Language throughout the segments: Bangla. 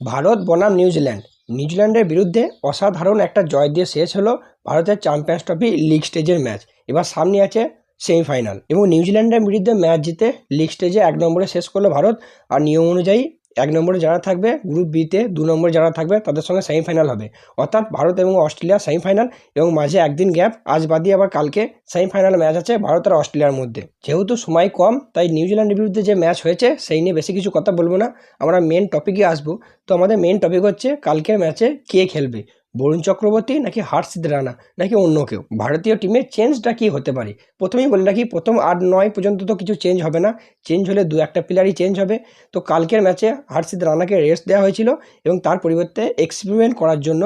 ভারত বনাম নিউজিল্যান্ড। নিউজিল্যান্ডের বিরুদ্ধে অসাধারণ একটা জয় দিয়ে শেষ হলো ভারতের চ্যাম্পিয়ন্স ট্রফি লিগ স্টেজের ম্যাচ। এবার সামনে আছে সেমিফাইনাল এবং নিউজিল্যান্ডের বিরুদ্ধে ম্যাচ জিতে লিগ স্টেজে এক নম্বরে শেষ করল ভারত। আর নিয়ম অনুযায়ী এক নম্বরে যারা থাকবে গ্রুপ বিতে দু নম্বরে যারা থাকবে, তাদের সঙ্গে সেমিফাইনাল হবে। অর্থাৎ ভারত এবং অস্ট্রেলিয়া সেমিফাইনাল এবং মাঝে একদিন গ্যাপ আজ বাদে আবার কালকে সেমিফাইনাল ম্যাচ আছে ভারত আর অস্ট্রেলিয়ার মধ্যে। যেহেতু সময় কম, তাই নিউজিল্যান্ডের বিরুদ্ধে যে ম্যাচ হয়েছে, সেই নিয়ে বেশি কিছু কথা বলব না। আমরা মেন টপিকে আসব। তো আমাদের মেন টপিক হচ্ছে কালকের ম্যাচে কে খেলবে? বরুণ চক্রবর্তী নাকি হার্ষিদ রানা নাকি অন্য কেউ? ভারতীয় টিমের চেঞ্জটা কি হতে পারে? প্রথমেই বলে রাখি, প্রথম আট নয় পর্যন্ত তো কিছু চেঞ্জ হবে না। চেঞ্জ হলে দু একটা প্লেয়ারই চেঞ্জ হবে। তো কালকের ম্যাচে হার্ষিদ রানাকে রেস্ট দেওয়া হয়েছিল এবং তার পরিবর্তে এক্সপেরিমেন্ট করার জন্য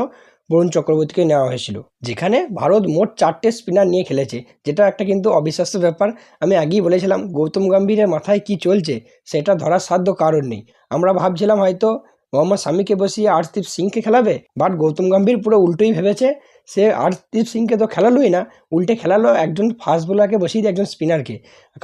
বরুণ চক্রবর্তীকে নেওয়া হয়েছিল। যেখানে ভারত মোট চারটে স্পিনার নিয়ে খেলেছে, যেটা একটা কিন্তু অবিশ্বাস্য ব্যাপার। আমি আগেই বলেছিলাম, গৌতম গম্ভীরের মাথায় কি চলছে, সেটা ধরার সাধ্য কারণ নেই। আমরা ভাবছিলাম হয়তো মোহাম্মদ শামিকে বসিয়ে আর্শদীপ সিংকে খেলাবে? বাট গৌতম গম্ভীর পুরো উল্টোই ভেবেছে। সে আর্শদীপ সিংকে তো খেলালোই না, উল্টে খেলালো একজন ফাস্ট বোলারকে বসিয়ে দিয়ে একজন স্পিনারকে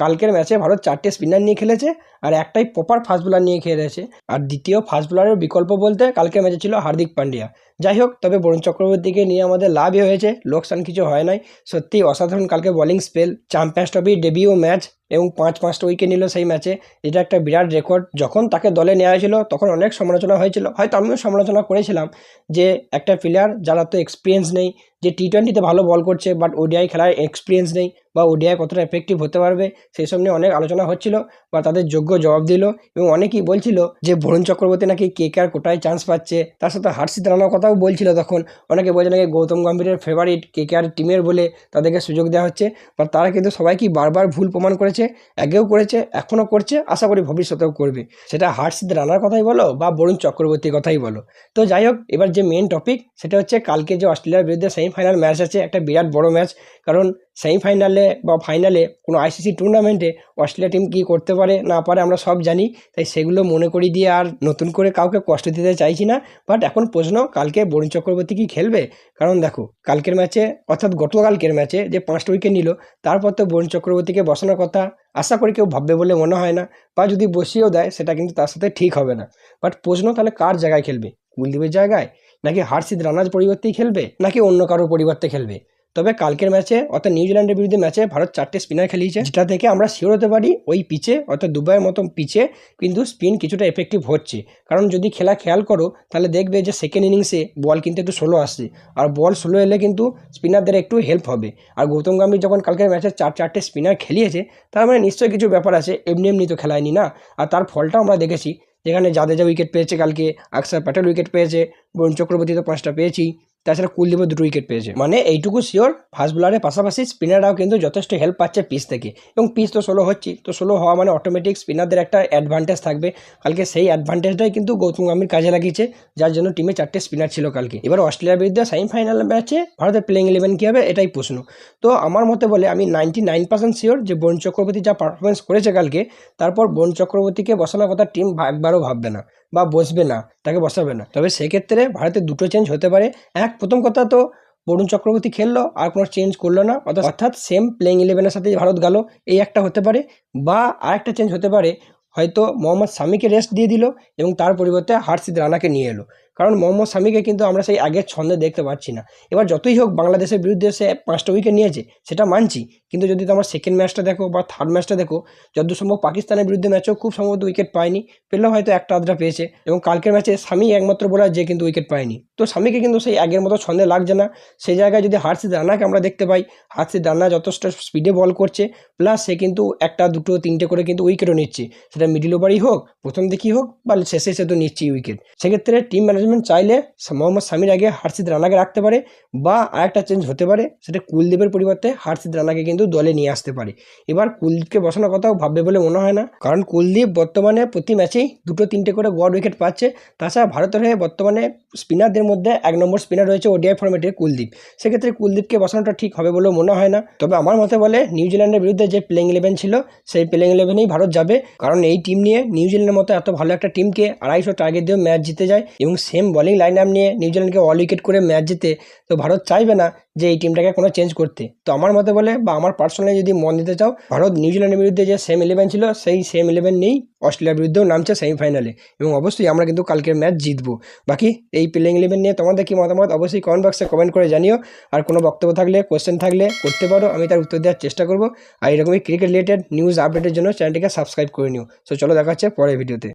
কালকের ম্যাচে ভারত চারটে স্পিনার নিয়ে খেলেছে আর একটাই প্রপার ফাস্ট বোলার নিয়ে খেলেছে আর দ্বিতীয় ফাস্ট বোলারের বিকল্প বলতে কালকের ম্যাচে ছিল হার্দিক পান্ডিয়া। যাই হোক, তবে বরুণ চক্রবর্তীকে নিয়ে আমাদের লাভই হয়েছে, লোকসান কিছু হয় নাই। সত্যি অসাধারণ কালকে bowling spell Champions Trophy debut match এবং পাঁচ পাঁচটা উইকেট নিল সেই ম্যাচে এটা একটা বিরাট রেকর্ড যখন তাকে দলে নেওয়া হয়েছিল, তখন অনেক সমালোচনা হয়েছিল। হয়তো আমিও সমালোচনা করেছিলাম যে একটা প্লেয়ার যারা তো এক্সপিরিয়েন্স নেই যে টি টোয়েন্টিতে ভালো বল করছে বাট ওডিআই খেলার এক্সপিরিয়েন্স নেই। বা ওডিআই কতটা এফেক্টিভ হতে পারবে, সেই সব নিয়ে অনেক আলোচনা হচ্ছিল বা তাদের যোগ্য জবাব দিল এবং অনেকেই বলছিল যে বরুণ চক্রবর্তী নাকি কে কে আর কোটায় চান্স পাচ্ছে। তার সাথে হার্ষিত রানার কথাও বলছিল তখন। অনেকে বলছে নাকি গৌতম গম্ভীরের ফেভারিট কে কে আর টিমের বলে তাদেরকে সুযোগ দেওয়া হচ্ছে। বা তারা কিন্তু সবাইকেই বারবার ভুল প্রমাণ করেছে, আগেও করেছে, এখনও করছে, আশা করি ভবিষ্যতেও করবে। সেটা হার্ষিত রানার কথাই বলো বা বরুণ চক্রবর্তীর কথাই বলো। তো যাই হোক, এবার যে মেন টপিক সেটা হচ্ছে কালকে যে অস্ট্রেলিয়ার বিরুদ্ধে সেমিফাইনাল ম্যাচ আছে, একটা বিরাট বড় ম্যাচ কারণ সেমিফাইনালে বা ফাইনালে কোনো আইসিসি টুর্নামেন্টে অস্ট্রেলিয়া টিম কী করতে পারে না পারে আমরা সব জানি। তাই সেগুলো মনে করি দিয়ে আর নতুন করে কাউকে কষ্ট দিতে চাইছি না। বাট এখন প্রশ্ন, কালকে বরুণ চক্রবর্তী কি খেলবে? কারণ দেখো, কালকের ম্যাচে অর্থাৎ গতকালকের ম্যাচে যে পাঁচটা উইকেট নিল, তারপর তো বরুণ চক্রবর্তীকে বসানোর কথা। আশা করি কেউ ভাববে বলে মনে হয় না। বা যদি বসিয়েও দেয়, সেটা কিন্তু তার সাথে ঠিক হবে না। বাট প্রশ্ন, তাহলে কার জায়গায় খেলবে? কুলদীপের জায়গায়? নাকি হার্ষিদ রানার পরিবর্তেই খেলবে? নাকি অন্য কারোর পরিবর্তে খেলবে? তবে কালকের ম্যাচে, অর্থাৎ নিউজিল্যান্ডের বিরুদ্ধে ম্যাচে ভারত চারটে স্পিনার খেলিয়েছে। যেটা থেকে আমরা শিওর হতে পারি ওই পিচে, অর্থাৎ দুবাইয়ের মতন পিচে কিন্তু স্পিন কিছুটা এফেক্টিভ হচ্ছে। কারণ যদি খেলা খেয়াল করো, তাহলে দেখবে যে সেকেন্ড ইনিংসে বল কিন্তু একটু স্লো আসছে। আর বল স্লো এলে কিন্তু স্পিনারদের একটু হেল্প হবে। আর গৌতম গম্ভীর যখন কালকের ম্যাচে চার, চারটে স্পিনার খেলিয়েছে, তার মানে নিশ্চয়ই কিছু ব্যাপার আছে, এমনি এমনি তো খেলায়নি না। আর তার ফলটাও আমরা দেখেছি। যেখানে জাদেজা উইকেট পেয়েছে কালকে, আকসার প্যাটেল উইকেট পেয়েছে, বরুণ চক্রবর্তী তো পাঁচটা পেয়েছি তাছাড়া কুলদীপও দুটো উইকেট পেয়েছে। মানে এইটুকু শিওর ফাস্ট বোলারের পাশাপাশি স্পিনাররাও কিন্তু যথেষ্ট হেল্প পাচ্ছে পিচ থেকে। এবং পিচ তো সোলো হচ্ছে তো সোলো হওয়া মানে অটোমেটিক স্পিনারদের একটা অ্যাডভান্টেজ থাকবে। কালকে সেই অ্যাডভান্টেজটাই কিন্তু গৌতম গম্ভীর কাজে লাগিয়েছে, যার জন্য টিমে চারটে স্পিনার ছিল কালকে। এবার অস্ট্রেলিয়ার বিরুদ্ধে সেমিফাইনাল ম্যাচে ভারতের প্লেইং ইলেভেন কী হবে, এটাই প্রশ্ন। তো আমার মতে বলে আমি নাইনটি নাইন পার্সেন্ট শিওর যে বরুণ চক্রবর্তী যা পারফরমেন্স করেছে কালকে, তারপর বরুণ চক্রবর্তীকে বসানোর কথা টিম একবারও ভাববে না। বা বসবে না, তাকে বসাবে না। তবে সেক্ষেত্রে ভারতের দুটো চেঞ্জ হতে পারে। এক, প্রথম কথা তো বরুণ চক্রবর্তী খেললো, আর কোনো চেঞ্জ করল না। অর্থাৎ অর্থাৎ সেম প্লেইং ইলেভেনের সাথে ভারত গেল, এই একটা হতে পারে। বা আরেকটা চেঞ্জ হতে পারে, হয়তো মোহাম্মদ সামিকে রেস্ট দিয়ে দিল এবং তার পরিবর্তে হার্ষিদ রানাকে নিয়ে এলো। কারণ মোহাম্মদ শামিকে কিন্তু আমরা সেই আগের ছন্দে দেখতে পাচ্ছি না। এবার যতই হোক বাংলাদেশের বিরুদ্ধে সে পাঁচটা উইকেট নিয়েছে, সেটা মানছি। কিন্তু যদি তোমার সেকেন্ড ম্যাচটা দেখো বা থার্ড ম্যাচটা দেখো, যতদূর সম্ভব পাকিস্তানের বিরুদ্ধে ম্যাচেও খুব সম্ভবত উইকেট পায়নি। পেলেও হয়তো একটা আধটা পেয়েছে এবং কালকের ম্যাচে স্বামী একমাত্র বোলার যে কিন্তু উইকেট পায়নি। তো স্বামীকে কিন্তু সেই আগের মতো ছন্দে লাগছে না। সেই জায়গায় যদি হার্ষিদ রানাকে আমরা দেখতে পাই, হার্ষিদ রানা যথেষ্ট স্পিডে বল করছে প্লাস সে কিন্তু একটা, দুটো, তিনটে করে কিন্তু উইকেটও নিচ্ছে। সেটা মিডিল ওভারই হোক, প্রথম দিকেই হোক বা শেষে সে তো নিচ্ছেই উইকেট সেক্ষেত্রে টিম ম্যানেজমেন্ট চাইলে মোহাম্মদ স্বামীর আগে হার্ষিদ রানাকে রাখতে পারে বা আরেকটা চেঞ্জ হতে পারে, সেটা কুলদীপের পরিবর্তে হার্ষিদ রানাকে কিন্তু দলে নিয়ে আসতে পারে। এবার কুলদীপকে বসানোর কথাও ভাববে বলে মনে হয় না। কারণ কুলদীপ বর্তমানে প্রতি ম্যাচেই দুটো তিনটে করে গড উইকেট পাচ্ছে। তাছাড়া ভারতের হয়ে বর্তমানে স্পিনারদের মধ্যে এক নম্বর স্পিনার রয়েছে ওডিআই ফর্মেটের কুলদীপ সেক্ষেত্রে কুলদীপকে বসানোটা ঠিক হবে বলেও মনে হয় না। তবে আমার মতে বলে নিউজিল্যান্ডের বিরুদ্ধে যে প্লেইং ইলেভেন ছিল, সেই প্লেইং ইলেভেনেই ভারত যাবে। কারণ এই টিম নিয়ে নিউজিল্যান্ডের মতো এত ভালো একটা টিমকে আড়াইশো টার্গেট দিয়েও ম্যাচ জিতে যায় এবং সেম বলিং লাইন আপ নিয়ে নিউজিল্যান্ডকে অল উইকেট করে ম্যাচ জিতে, তো ভারত চাইবে না যে এই টিমটাকে কোনো চেঞ্জ করতে। তো আমার মতে বলে বা আমার পার্সোনালি যদি মন দিতে চাও, ভারত নিউজিল্যান্ডের বিরুদ্ধে যে সেম ইলেভেন ছিল, সেই সেম ইলেভেন নেই অস্ট্রেলিয়ার বিরুদ্ধেও নামছে সেমিফাইনালে এবং অবশ্যই আমরা কিন্তু কালকের ম্যাচ জিতবো। বাকি এই প্লেইং ইলেভেন নিয়ে তোমাদের কি মতামত, অবশ্যই কমেন্ট বক্সে কমেন্ট করে জানিও। আর কোনো বক্তব্য থাকলে কোয়েশ্চেন থাকলে করতে পারো, আমি তার উত্তর দেওয়ার চেষ্টা করব। আর এরকমই ক্রিকেট রিলেটেড নিউজ আপডেটের জন্য চ্যানেলটিকে সাবস্ক্রাইব করে নিও। সো চলো দেখা হচ্ছে পরের ভিডিওতে